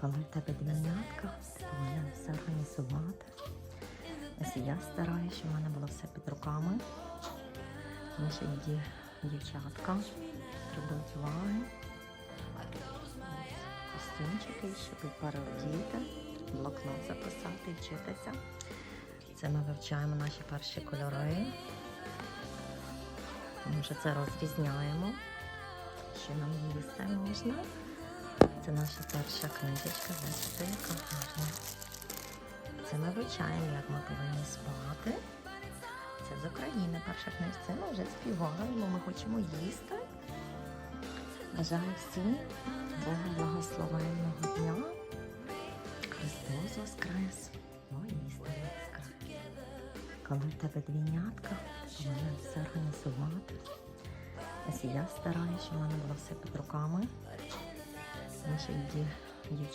Коли в тебе двійнятка, повинен все організувати. Ось я стараюся, щоб в мене було все під руками. Тому що ді, дівчатка требують уваги. Костюмчики, щоб переодіти, блокнот записати, вчитися. Це ми вивчаємо наші перші кольори. Тому що це розрізняємо, що нам їсти можна. Це наша перша книжечка, бачите, яка гарна. Це ми вивчаємо, як ми повинні спати. Це з України перша книжка. Ми вже співаємо, ми хочемо їсти. Бажаю всім Бога благословенного дня. Христос Воскрес, воістину Воскрес. Коли в тебе двійнятка, ти повинен все організувати. Ось я стараюся, щоб в мене було все під руками. Тому що ді, дівчата